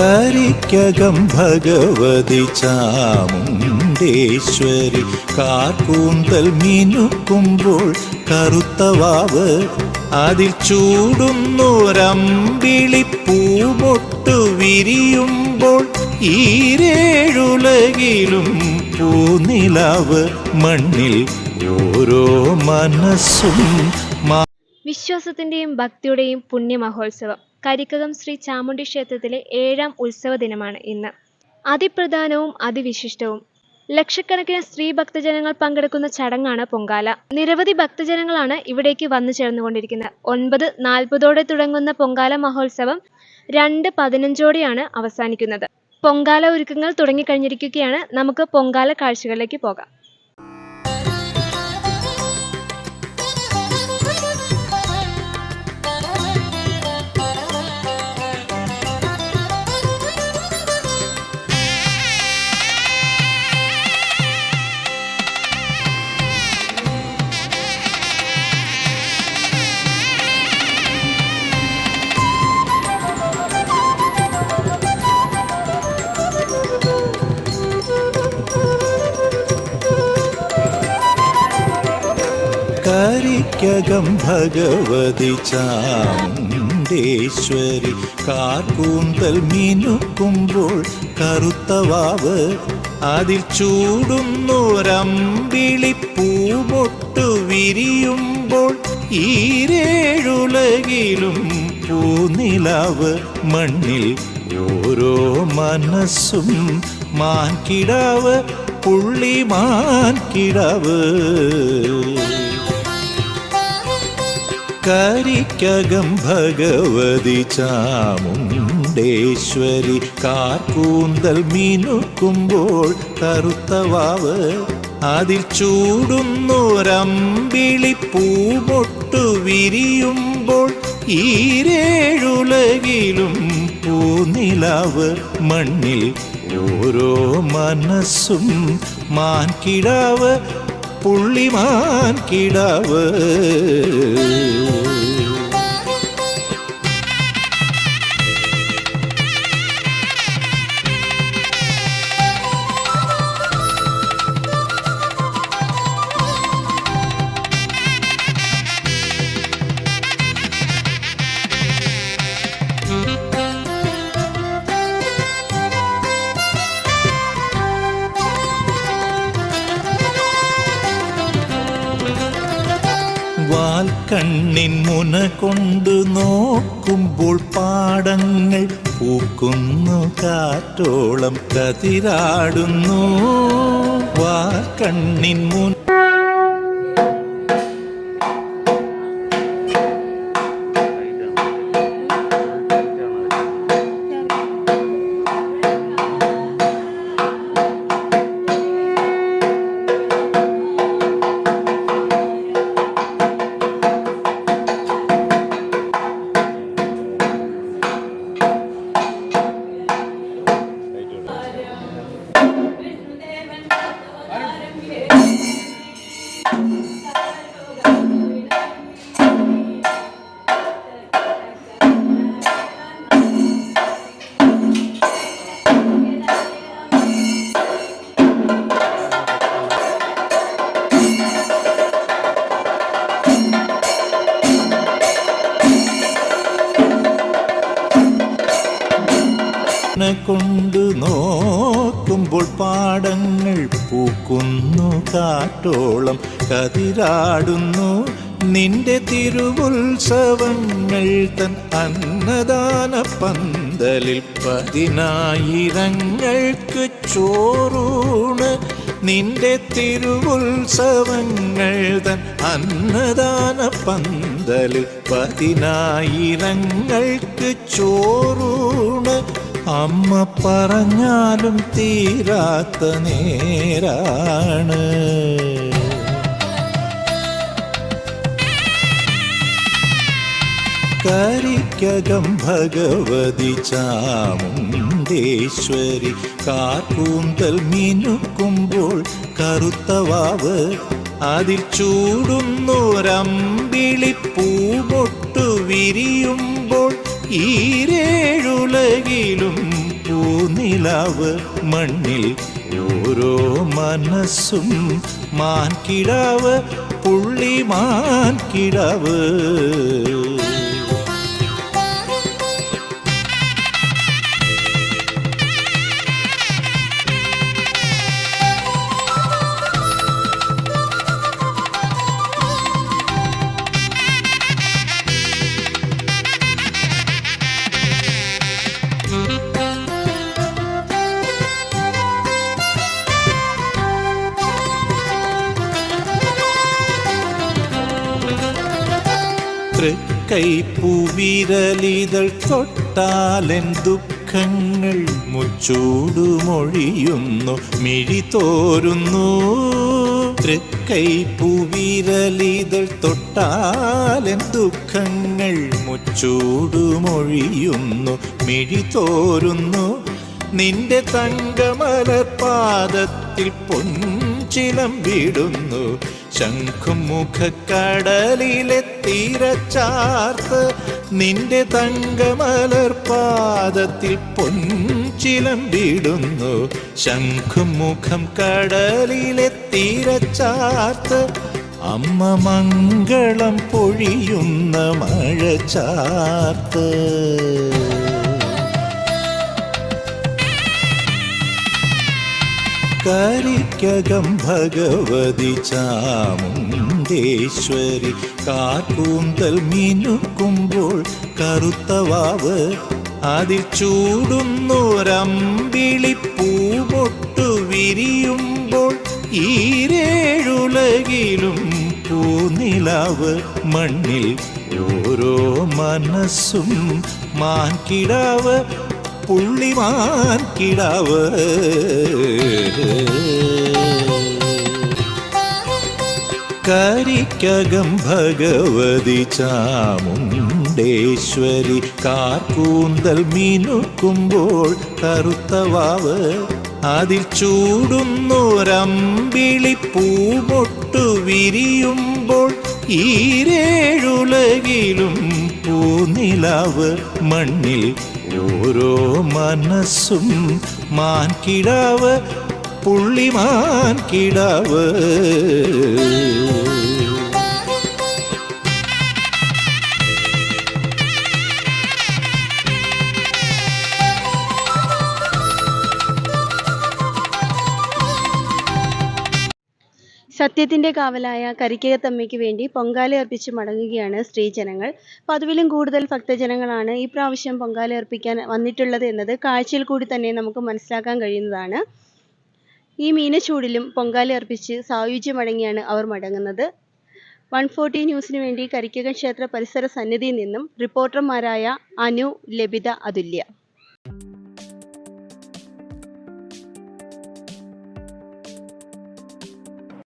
കരിക്കകം ഭഗവതി ചാമുണ്ടേശ്വരി. കാർക്കൂന്തൽ മിനുക്കുമ്പോൾ കറുത്തവാവ് അതിൽ ചൂടുന്നൊരമ്പിളി പൂമൊട്ടു വിരിയുമ്പോൾ ഈരേഴുലകിലും പൂനിലാവ് മണ്ണിൽ ഓരോ മനസ്സും വിശ്വാസത്തിന്റെയും ഭക്തിയുടെയും പുണ്യമഹോത്സവം. കരിക്കകം ശ്രീ ചാമുണ്ഡി ക്ഷേത്രത്തിലെ ഏഴാം ഉത്സവ ദിനമാണ് ഇന്ന്. അതിപ്രധാനവും അതിവിശിഷ്ടവും. ലക്ഷക്കണക്കിന് സ്ത്രീ ഭക്തജനങ്ങൾ പങ്കെടുക്കുന്ന ചടങ്ങാണ് പൊങ്കാല. നിരവധി ഭക്തജനങ്ങളാണ് ഇവിടേക്ക് വന്നു ചേർന്നുകൊണ്ടിരിക്കുന്നത്. ഒൻപത് നാൽപ്പതോടെ തുടങ്ങുന്ന പൊങ്കാല മഹോത്സവം രണ്ട് പതിനഞ്ചോടെയാണ് അവസാനിക്കുന്നത്. പൊങ്കാല ഒരുക്കങ്ങൾ തുടങ്ങിക്കഴിഞ്ഞിരിക്കുകയാണ്. നമുക്ക് പൊങ്കാല കാഴ്ചകളിലേക്ക് പോകാം. കരിക്കകം ഭഗവതി ചാമുണ്ടേശ്വരി. കാർക്കൂന്തൽ മിനുക്കുമ്പോൾ കറുത്തവാവ് അതിൽ ചൂടുന്നൊരമ്പിളി പൂമൊട്ടു വിരിയുമ്പോൾ ഈരേഴുലകിലും പൂനിലാവ് മണ്ണിൽ ഓരോ മനസ്സും മാൻകിടാവ് പുള്ളി മാൻകിടാവ്. കരിക്കകം ഭഗവതി ചാമുണ്ടേശ്വരി കാർക്കൂന്തൽ മിനുക്കുമ്പോൾ കറുത്തവാവ് അതിൽ ചൂടുന്നൊരമ്പിളി പൂമൊട്ടു വിരിയുമ്പോൾ ഈരേഴുലകിലും പൂനിലാവ് മണ്ണിൽ ഓരോ മനസ്സും മാൻകിടാവ് പുള്ളിമാൻ കിടാവ് വാൽക്കണ്ണിൻ മുന കൊണ്ടു നോക്കുമ്പോൾ പാടങ്ങൾ പൂക്കുന്നു കാറ്റോളം കതിരാടുന്നു. കണ്ണിൻ മുൻ കൊണ്ട് നോക്കുമ്പോൾ പാടങ്ങൾ പൂക്കുന്നു കാട്ടോളം കതിരാടുന്നു. നിന്റെ തിരുവുത്സവങ്ങൾ തൻ അന്നദാന പന്തലിൽ പതിനായിരങ്ങൾക്ക് ചോറൂണ്. നിന്റെ തിരുവുത്സവങ്ങൾ തൻ അന്നദാന പന്തലിൽ പതിനായിരങ്ങൾക്ക് ചോറൂണ്. അമ്മ പറഞ്ഞാലും തീരാത്ത നേരാണ്. കരിക്കകം ഭഗവതി ചാമുണ്ടേശ്വരി കാർക്കൂന്തൽ മിനുക്കുമ്പോൾ കറുത്തവാവ് അതിൽ ചൂടുന്നൊരമ്പിളിപ്പൂ പൂമൊട്ടു വിരിയുമ്പോൾ ഈരേഴുലകിലും പൂനിലാവ് മണ്ണിൽ ഓരോ മനസ്സും മാൻകിടാവ് പുള്ളി തൃക്കൈപ്പൂവിരലിതൾ തൊട്ടാലൻ ദുഃഖങ്ങൾ മുച്ചൂടുമൊഴിയുന്നു മിഴി തോരുന്നു. തൃക്കൈപ്പൂവിരലിതൾ തൊട്ടാലൻ ദുഃഖങ്ങൾ മുച്ചൂടുമൊഴിയുന്നു മിഴി തോരുന്നു. നിന്റെ തങ്കമലപാദത്തിൽ പൊൻചിലം വിടുന്നു ശംഖും മുഖക്കടലിലെ തീരച്ചാർത്ത് നിന്റെ തങ്കമലർ പാദത്തിൽ പൊൻചിലം വിടുന്നു ശംഖും മുഖം കടലിലെ തീരച്ചാർത്ത് അമ്മ മംഗളം പൊഴിയുന്ന മഴ ചാർത്ത്. കരിക്കകം ഭഗവതി ചാമുണ്ടേശ്വരി. കാക്കൂന്തൽ മിനുക്കുമ്പോൾ കറുത്തവാവ് അതിൽ ചൂടുന്നു രമ്പിളിപ്പൂമൊട്ടു വിരിയുമ്പോൾ ഈരേഴുലകിലും പൂനിലാവ് മണ്ണിൽ ഓരോ മനസ്സും മാൻകിടാവ് പുള്ളിമാൻ കിടാവ് കരിക്കകം ഭഗവതി ചാമുണ്ടേശ്വരി കാർക്കൂന്തൽ കറുത്ത കറുത്തവാവ് അതിൽ ചൂടുന്നൊരമ്പിളി പൂമൊട്ടു വിരിയുമ്പോൾ ഈരേഴുലകിലും പൂനിലാവ് മണ്ണിൽ ഓരോ മനസ്സും മാൻകിടാവ് പുള്ളിമാൻ കിടാവ്. സത്യത്തിന്റെ കാവലായ കരിക്കകത്തമ്മയ്ക്ക് വേണ്ടി പൊങ്കാല അർപ്പിച്ച് മടങ്ങുകയാണ് സ്ത്രീജനങ്ങൾ പതിവിലും കൂടുതൽ ഭക്തജനങ്ങളാണ് ഈ പ്രാവശ്യം പൊങ്കാല അർപ്പിക്കാൻ വന്നിട്ടുള്ളത് എന്നത് കാഴ്ചയിൽ കൂടി തന്നെ നമുക്ക് മനസ്സിലാക്കാൻ കഴിയുന്നതാണ്. ഈ മീനച്ചൂടിലും പൊങ്കാല അർപ്പിച്ച് സായുജ്യമടങ്ങിയാണ് അവർ മടങ്ങുന്നത്. വൺ ഫോർട്ടി ന്യൂസിന് വേണ്ടി കരിക്കകം ക്ഷേത്ര പരിസര സന്നിധിയിൽ നിന്നും റിപ്പോർട്ടർമാരായ അനു ലബിത അതുല്യ.